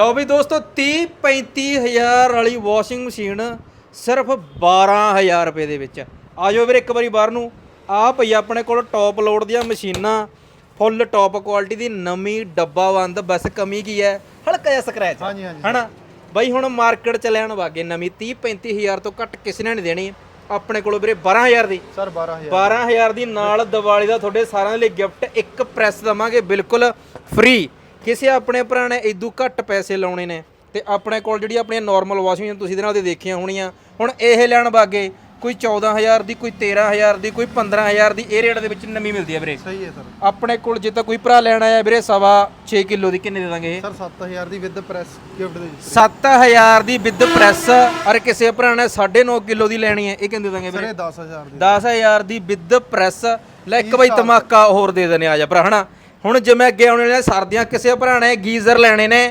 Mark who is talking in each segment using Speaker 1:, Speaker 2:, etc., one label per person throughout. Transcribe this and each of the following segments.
Speaker 1: ਲਓ ਵੀ ਦੋਸਤੋ 30 35000 ਵਾਲੀ ਵਾਸ਼ਿੰਗ ਮਸ਼ੀਨ ਸਿਰਫ 12000 ਰੁਪਏ ਦੇ ਵਿੱਚ। ਆਜੋ ਵੀਰੇ ਇੱਕ ਵਾਰੀ ਬਾਹਰ ਨੂੰ। ਆ ਪਈ ਆਪਣੇ ਕੋਲ ਟੌਪ ਲੋਡ ਦੀਆਂ ਮਸ਼ੀਨਾਂ ਫੁੱਲ ਟੌਪ ਕੁਆਲਿਟੀ ਦੀ ਨਵੀਂ ਡੱਬਾ ਬੰਦ ਬਸ ਕਮੀ ਕੀ ਹੈ? ਹਲਕਾ ਜਿਹਾ ਸਕ੍ਰੈਚ
Speaker 2: ਹਾਂਜੀ, ਹਾਂਜੀ।
Speaker 1: ਹਨਾ? ਬਾਈ ਹੁਣ ਮਾਰਕੀਟ ਚ ਲੈਣ ਵਾਗੇ ਨਵੀਂ 30 35000 ਤੋਂ ਘੱਟ ਕਿਸੇ ਨੇ ਨਹੀਂ ਦੇਣੀ। ਆਪਣੇ ਕੋਲ ਵੀਰੇ 12000 ਦੀ।
Speaker 2: ਸਰ 12000
Speaker 1: 12000 ਦੀ ਨਾਲ ਦੀਵਾਲੀ ਦਾ ਤੁਹਾਡੇ ਸਾਰਿਆਂ ਦੇ ਲਈ ਗਿਫਟ ਇੱਕ ਪ੍ਰੈਸ ਦਵਾਂਗੇ ਬਿਲਕੁਲ ਫ੍ਰੀ ਕਿਸੇ ਆਪਣੇ ਭਰਾ ਨੇ ਇਦੋਂ ਘੱਟ ਪੈਸੇ ਲਾਉਣੇ ਨੇ ਤੇ ਆਪਣੇ ਕੋਲ ਜਿਹੜੀ ਆਪਣੀਆਂ ਨਾਰਮਲ ਵਾਸ਼ਿੰਗ ਤੁਸੀਂ ਇਹਦੇ ਨਾਲ ਦੀ ਦੇਖੀਆਂ ਹੋਣੀਆਂ। ਹੁਣ ਇਹ ਲੈਣ ਵਾਗੇ ਕੋਈ 14000 ਦੀ ਕੋਈ 13000 ਦੀ ਕੋਈ 15000 ਦੀ ਇਹ ਰੇਟ ਦੇ ਵਿੱਚ ਨਵੀਂ ਮਿਲਦੀ ਹੈ ਵੀਰੇ।
Speaker 2: ਸਹੀ ਹੈ ਸਰ।
Speaker 1: ਆਪਣੇ ਕੋਲ ਜੇ ਤਾਂ ਕੋਈ ਭਰਾ ਲੈਣ ਆਇਆ ਵੀਰੇ ਸਵਾ 6 ਕਿਲੋ ਦੀ ਕਿੰਨੇ ਦੇ ਦਾਂਗੇ
Speaker 2: ਸਰ 7000 ਦੀ ਵਿਦ ਪ੍ਰੈਸ ਗਿਫਟ ਦੇ ਦਿੱਤੀ।
Speaker 1: 7000 ਦੀ ਵਿਦ ਪ੍ਰੈਸ ਔਰ ਕਿਸੇ ਭਰਾ ਨੇ 9.5 ਕਿਲੋ ਦੀ ਲੈਣੀ ਹੈ ਇਹ ਕਿੰਨੇ ਦੇ ਦਾਂਗੇ ਵੀਰੇ?
Speaker 2: ਇਹ 10000 ਦੀ।
Speaker 1: 10000 ਦੀ ਵਿਦ ਪ੍ਰੈਸ ਲੈ ਇੱਕ ਬਈ ਧਮਾਕਾ ਹੋਰ ਦੇ ਦਨੇ ਆ ਜਾ ਭਰਾ ਹਨਾ? ਹੁਣ ਜਿਵੇਂ ਅੱਗੇ ਆਉਣੇ ਨੇ ਸਰਦੀਆਂ ਕਿਸੇ ਭਰਾ ਨੇ ਗੀਜ਼ਰ ਲੈਣੇ ਨੇ।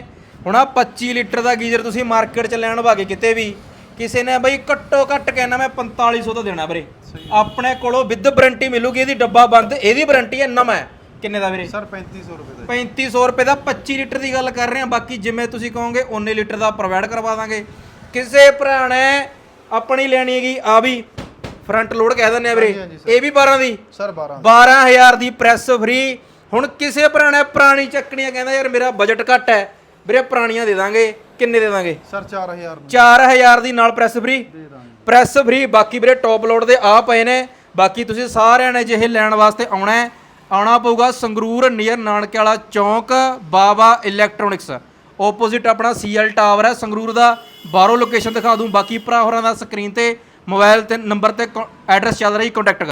Speaker 1: ਹੁਣ ਆ 25 ਲੀਟਰ ਦਾ ਗੀਜ਼ਰ ਤੁਸੀਂ ਮਾਰਕੀਟ 'ਚ ਲੈਣ ਵਾਗੇ ਕਿਤੇ ਵੀ ਕਿਸੇ ਨੇ ਬਈ ਘੱਟੋ ਘੱਟ ਕਹਿਣਾ ਮੈਂ 4500 ਦਾ ਦੇਣਾ ਵੀਰੇ। ਆਪਣੇ ਕੋਲੋਂ ਵਿਦ ਵਾਰੰਟੀ ਮਿਲੂਗੀ ਇਹਦੀ ਡੱਬਾ ਬੰਦ ਇਹਦੀ ਵਾਰੰਟੀ ਹੈ ਨਵਾਂ। ਕਿੰਨੇ ਦਾ ਵੀਰੇ?
Speaker 2: ਸਰ 3500 ਰੁਪਏ ਦਾ।
Speaker 1: 3500 ਰੁਪਏ ਦਾ 25 ਲੀਟਰ ਦੀ ਗੱਲ ਕਰ ਰਹੇ ਹਾਂ ਬਾਕੀ ਜਿਵੇਂ ਤੁਸੀਂ ਕਹੋਗੇ 19 ਲੀਟਰ ਦਾ ਪ੍ਰੋਵਾਈਡ ਕਰਵਾ ਦਾਂਗੇ। ਕਿਸੇ ਭਰਾ ਨੇ ਆਪਣੀ ਲੈਣੀ ਹੈਗੀ ਆ ਵੀ ਫਰੰਟ ਲੋਡ ਕਹਿ ਦਿੰਦੇ ਆ ਵੀਰੇ। ਇਹ ਵੀ 12 ਦੀ।
Speaker 2: ਸਰ 12
Speaker 1: 12000 ਦੀ ਪ੍ਰੈਸ ਫ੍ਰੀ ਹੁਣ ਕਿਸੇ ਨੇ ਪੁਰਾਣੀ ਚੱਕਣੀਆਂ ਕਹਿੰਦਾ ਯਾਰ ਮੇਰਾ ਬਜਟ ਘੱਟ ਹੈ ਵੀਰੇ ਪੁਰਾਣੀਆਂ ਦੇ ਦਾਂਗੇ ਕਿੰਨੇ ਦੇ ਦਾਂਗੇ?
Speaker 2: ਸਰ 4000 ਨੂੰ।
Speaker 1: 4000 ਦੀ ਨਾਲ ਪ੍ਰੈਸ ਫ੍ਰੀ
Speaker 2: ਦੇ ਦਾਂਗੇ।
Speaker 1: ਪ੍ਰੈਸ ਫ੍ਰੀ ਬਾਕੀ ਵੀਰੇ ਟੌਪ ਲੋਡ ਦੇ ਆ ਪਏ ਨੇ। ਬਾਕੀ ਤੁਸੀਂ ਸਾਰਿਆਂ ਨੇ ਜਿਹੇ ਲੈਣ ਵਾਸਤੇ ਆਉਣਾ ਹੈ ਆਉਣਾ ਪਊਗਾ ਸੰਗਰੂਰ ਨੀਅਰ ਨਾਨਕੇ ਵਾਲਾ ਚੌਂਕ ਬਾਬਾ ਇਲੈਕਟ੍ਰੋਨਿਕਸ ਆਪੋਜ਼ਿਟ ਆਪਣਾ ਸੀਐਲ ਟਾਵਰ ਹੈ ਸੰਗਰੂਰ ਦਾ। ਬਾਹਰੋਂ ਲੋਕੇਸ਼ਨ ਦਿਖਾ ਦੂੰ ਬਾਕੀ ਭਰਾ ਹੋਰਾਂ ਦਾ ਸਕਰੀਨ ਤੇ ਮੋਬਾਈਲ ਤੇ ਨੰਬਰ ਤੇ ਐਡਰੈਸ ਚੱਲ ਰਹੀ ਕੰਟੈਕਟ